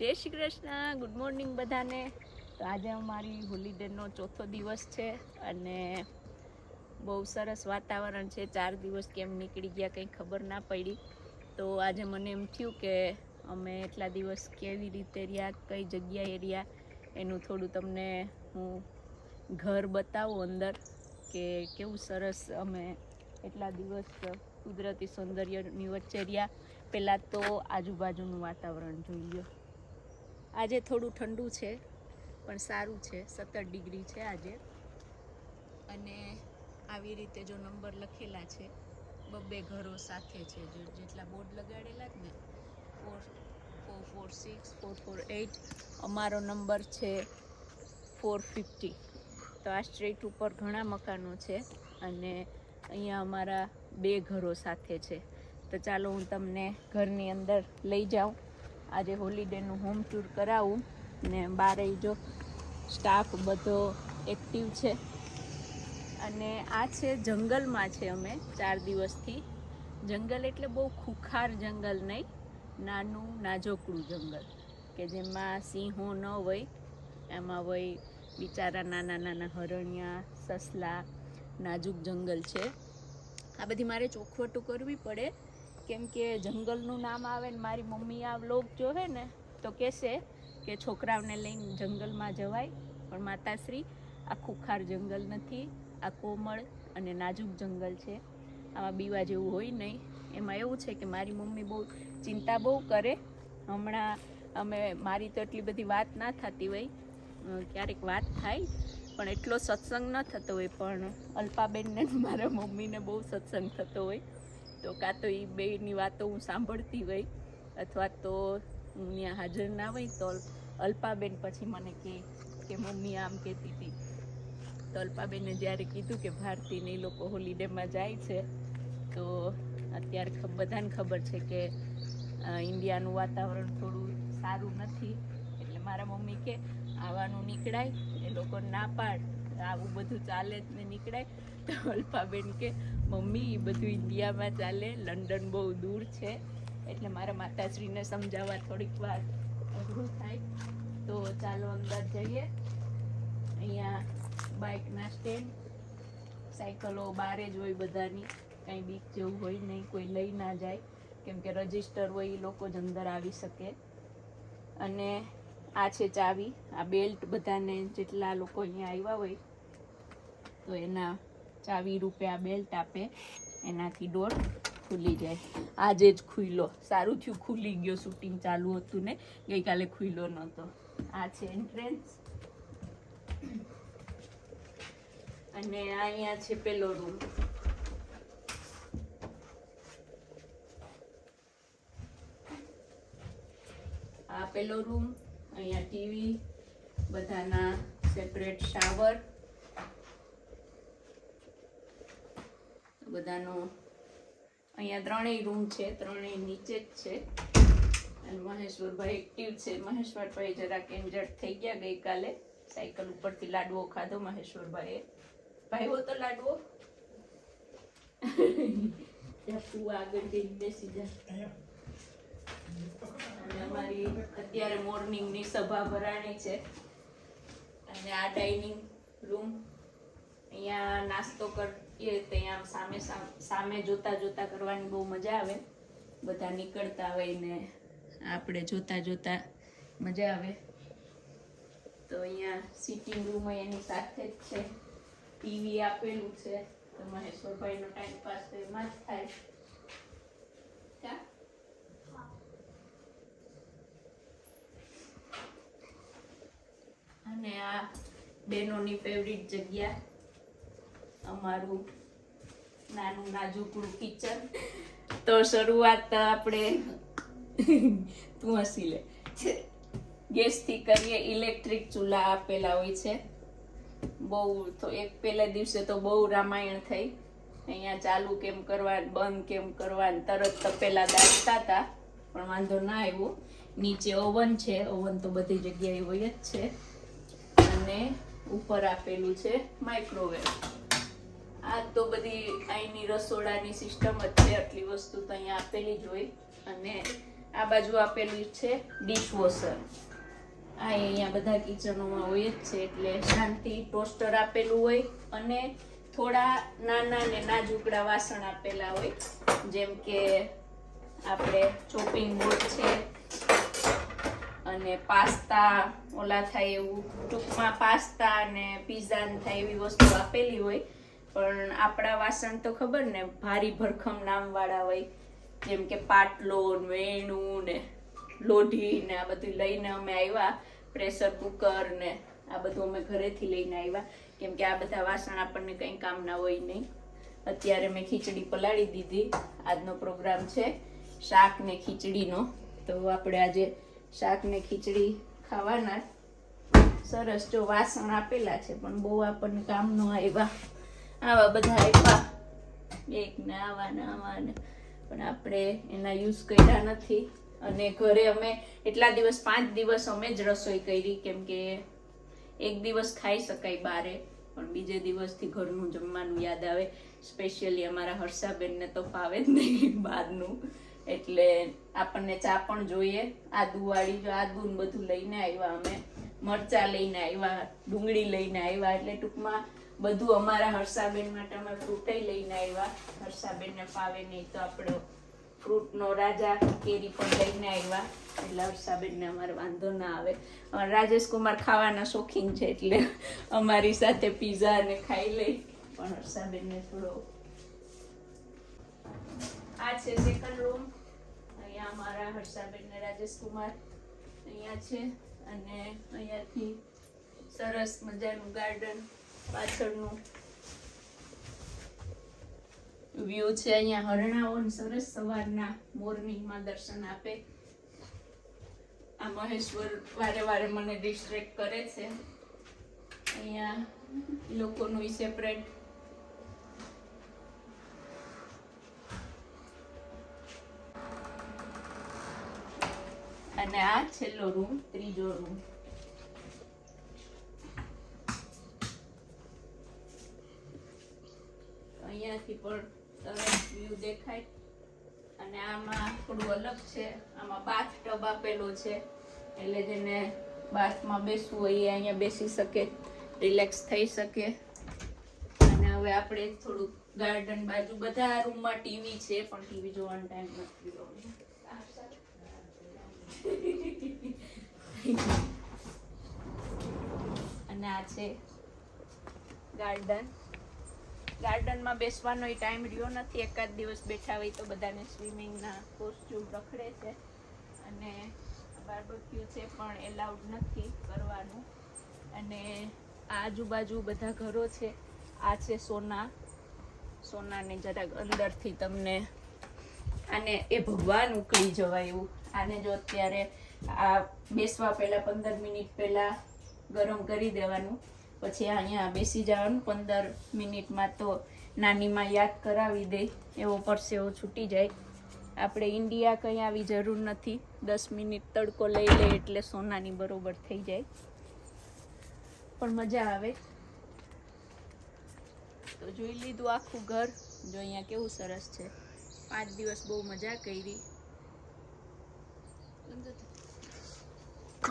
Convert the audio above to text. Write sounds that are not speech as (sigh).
જય Shri Krishna good morning બધાને. તો આજે અમારી હોલિડેનો ચોથો દિવસ છે અને બહુ સરસ વાતાવરણ છે. ચાર દિવસ કેમ નીકળી ગયા કંઈ ખબર ના પડી. તો આજે મને એમ થયું કે અમે એટલા દિવસ કેવી રીતે રહ્યા, કઈ જગ્યાએ રહ્યા, એનું થોડું તમને હું ઘર બતાવું અંદર કે કેવું સરસ અમે એટલા દિવસ કુદરતી સૌંદર્યની વચ્ચે રહ્યા. પહેલાં તો આજુબાજુનું વાતાવરણ જોઈ લો આજે થોડું ઠંડુ છે, પણ સારું છે. સત્તર ડિગ્રી છે આજે. અને આવી રીતે જો નંબર લખેલા છે, બબ્બે ઘરો સાથે છે. જો જેટલા બોર્ડ લગાડેલા જ ને four four four six four four eight અમારો નંબર છે ફોર ફિફ્ટી તો આ સ્ટ્રીટ ઉપર ઘણા મકાનો છે અને અહીંયા અમારા બે ઘરો સાથે છે. તો ચાલો હું તમને ઘરની અંદર લઈ જાઉં. આજે હોલિડેનું હોમ ટૂર કરાવું. ને બારે જો સ્ટાફ બધો એક્ટિવ છે. અને આ છે જંગલમાં છે અમે ચાર દિવસથી. જંગલ એટલે બહુ ખુખાર જંગલ નહીં, નાનું નાજોકડું જંગલ. કે જેમાં સિંહો ન હોય, એમાં હોય બિચારા નાના નાના હરણિયા, સસલા, નાજુક જંગલ છે. આ બધી મારે ચોખવટું કરવી પડે. કેમ કે જંગલનું નામ આવે ને મારી મમ્મી આ વ્લોગ જોવે ને, તો કહેશે કે છોકરાઓને લઈને જંગલમાં જવાય. પણ માતાશ્રી આ ખુખાર જંગલ નથી, આ કોમળ અને નાજુક જંગલ છે. આમાં બીવા જેવું હોય નહીં. એમાં એવું છે કે મારી મમ્મી બહુ ચિંતા બહુ કરે. હમણાં અમે, મારી તો એટલી બધી વાત ના થતી હોય. ક્યારેક વાત થાય, પણ એટલો સત્સંગ ન થતો હોય. પણ અલ્પાબેનને મારા મમ્મીને બહુ સત્સંગ થતો હોય. તો કાં તો એ બેની વાતો હું સાંભળતી હોય અથવા તો હું ત્યાં હાજર ના હોય તો અલ્પાબેન પછી મને કહે કે મમ્મી આમ કહેતી હતી. તો અલ્પાબેને જ્યારે કીધું કે ભારતીને એ લોકો હોલિડેમાં જાય છે, તો અત્યારે બધાને ખબર છે કે ઇન્ડિયાનું વાતાવરણ થોડું સારું નથી. એટલે મારા મમ્મી કે, આવવાનું નીકળાય, એ લોકો ના પાડ. આવું બધું ચાલે જ ને નીકળાય તો અલ્પાબેન કે, મમ્મી એ બધું ઇન્ડિયામાં ચાલે. લંડન બહુ દૂર છે. એટલે મારા માતાશ્રીને સમજાવવા થોડીક વાર અઘરું થાય. તો ચાલો અંદર જઈએ. અહીંયા બાઇકના સ્ટેન્ડ. સાયકલો બારે જ હોય બધાની. કાંઈ બીક જેવું હોય નહીં, કોઈ લઈ ના જાય. કેમ કે રજિસ્ટર હોય એ લોકો જ અંદર આવી શકે. અને આ છે ચાવી. આ બેલ્ટ બધાને જેટલા લોકો અહીંયા આવ્યા હોય તો એના ચાવી રૂપે આ બેલ્ટ આપે, એનાથી ડોર ખુલી જાય. આજે જ ખુલ્લો. સારું થયું ખુલી ગયો શૂટિંગ ચાલુ હતું ને, ગઈકાલે ખુલ્લો નહોતો. આ છે એન્ટ્રન્સ અને અહીંયા છે પેલો રૂમ આ પેલો રૂમ અહીંયા ટીવી બધાના સેપરેટ શાવર બધાનો. અહીંયા ત્રણેય રૂમ છે, ત્રણેય નીચે જ છે. અને મહેશ્વરભાઈ એક્ટિવ છે. મહેશ્વરભાઈ જરાક ઇન્જર્ડ થઈ ગયા ગઈકાલે. સાયકલ ઉપરથી લાડવો ખાધો મહેશ્વરભાઈએ. ભાઈઓ તો લાડવો? તું આગળ જઈને બેસી જા. અમારી અત્યારે મોર્નિંગની સભા ભરાણી છે. અને આ ડાઇનિંગ રૂમ અહીંયા નાસ્તો કરીએ રીતે આમ સામે સામે જોતા જોતા કરવાની બહુ મજા આવે. બધા નીકળતા હોય ને આપણે જોતા જોતા મજા આવે. તો અહીંયા સિટિંગ રૂમ એની સાથે જ છે. ટીવી આપેલું છે. તો મહેશ્વરભાઈનો ટાઈમ પાસ તો એમાં જ થાય. કા? અને આ બેનોની ફેવરિટ જગ્યા અમારું નાનું નાજુકડું કિચન તો શરૂઆત આપણે તું હસી લે. ગેસથી કરીએ ઇલેક્ટ્રિક ચૂલા આપેલા હોય છે. બહુ તો એક પહેલા દિવસે તો બહુ રામાયણ થઈ. અહીંયા ચાલુ કેમ કરવા, બંધ કેમ કરવા તરત તપેલા દાટતા હતા. પણ વાંધો ના આવ્યો. નીચે ઓવન છે. ઓવન તો બધી જગ્યાએ હોય જ છે. અને ઉપર આપેલું છે માઇક્રોવેવ આ તો બધી અહીંની રસોડાની સિસ્ટમ જ છે. આટલી વસ્તુ તો અહીંયા આપેલી જ હોય. અને આ બાજુ આપેલું છે ડિશવોશર આ અહીંયા બધા કિચનોમાં હોય જ છે. એટલે શાંતિ ટોસ્ટર આપેલું હોય અને થોડા નાના ને નાજુકડા વાસણ આપેલા હોય. જેમ કે આપણે ચોપિંગ બોર્ડ છે અને પાસ્તા ઓલા થાય એવું ટૂંકમાં પાસ્તા અને પીઝા થાય એવી વસ્તુ આપેલી હોય. પણ આપણા વાસણ તો ખબર ને, ભારી ભરખમ નામવાળા હોય. જેમ કે પાટલો વેણું ને લોઢી ને આ બધું લઈને અમે આવ્યા પ્રેશર કુકર ને આ બધું અમે ઘરેથી લઈને આવ્યા કેમ કે આ બધા વાસણ આપણને કંઈ કામના હોય નહીં. અત્યારે મેં ખીચડી પલાળી દીધી. આજનો પ્રોગ્રામ છે શાક ને ખીચડીનો. તો આપણે આજે શાક ને ખીચડી ખાવાના. સરસ જો વાસણ આપેલા છે, પણ બહુ આપણને કામ ન આવ્યા આવા બધા આવ્યા એક ને આવા ને. આવા ને પણ આપણે એના યુઝ કર્યા નથી. અને ઘરે અમે એટલા દિવસ, પાંચ દિવસ અમે જ રસોઈ કરી, કેમ કે એક દિવસ ખાઈ શકાય બારે, પણ બીજે દિવસથી ઘરનું જમવાનું યાદ આવે. સ્પેશિયલી અમારા હર્ષાબેનને તો ફાવે જ નહીં બહારનું. એટલે આપણને ચા પણ જોઈએ. આદુવાળી જો આદુ બધું લઈને આવ્યા અમે. મરચા લઈને આવ્યા, ડુંગળી લઈને આવ્યા. એટલે ટૂંકમાં બધું અમારા હર્ષાબેન માટે અમે ફ્રૂટય લઈને આવ્યા. હર્ષાબેનને ફાવે નહીં તો આપણો ફ્રૂટનો રાજા કેરી પણ લઈને આવ્યા. એટલે હર્ષાબેનને અમારે વાંધો ના આવે. રાજેશ કુમાર ખાવાના શોખીન છે એટલે અમારી સાથે પીઝા ને ખાઈ લઈ પણ હર્ષાબેનને થોડો આ છે સેકન્ડ રૂમ અહીંયા અમારા હર્ષાબેન ને રાજેશ કુમાર અહીંયા છે. અને અહીંયાથી સરસ મજાનું ગાર્ડન પાછળનું. વ્યૂ છે અહીંયા હરણાઓ સરસ સવારના મોર્નિંગમાં દર્શન આપે. આ મહેશ્વર વારે વારે મને ડિસ્ટ્રેક્ટ કરે છે. અહીંયા લોકોનું સેપરેટ અને આ છેલ્લો રૂમ ત્રીજો રૂમ દેખાય. અને આમાં થોડું અલગ છે. આમાં બાથ ટબ આપેલો છે. એટલે જેને બાથમાં બેસવું હોય એ અહીંયા બેસી શકે, રિલેક્સ થઈ શકે. અને હવે આપણે થોડુંક ગાર્ડન બાજુ બધા રૂમમાં ટીવી છે, પણ ટીવી જોવાનો ટાઈમ નથી. (laughs) અને આ છે ગાર્ડન. ગાર્ડનમાં બેસવાનો ટાઈમ રહ્યો નથી. એકાદ દિવસ બેઠા હોય તો બધાને સ્વિમિંગના કોસ્ટ્યુમ રખડે છે. અને બાર્બક્યુ છે પણ એલાઉડ નથી કરવાનું. અને આજુબાજુ બધા ઘરો છે. આ છે સોના. સોનાને જરાક અંદરથી તમને આને એ ભગવાન ઉકળી જવાય એવું. આને જો અત્યારે આ બેસવા પહેલાં પંદર મિનિટ પહેલાં ગરમ કરી દેવાનું. પછી અહીંયા બેસી જવાનું, પંદર મિનિટમાં તો નાનીમાં યાદ કરાવી દે, એવો પરસેવો છૂટી જાય. આપણે ઇન્ડિયા કંઈ આવી જરૂર નથી. દસ મિનિટ તડકો લઈ લે એટલે સોનાની બરોબર થઈ જાય. પણ મજા આવે. તો જોઈ લીધું આખું ઘર. જો અહીંયા કેવું સરસ છે. પાંચ દિવસ બહુ મજા કરી.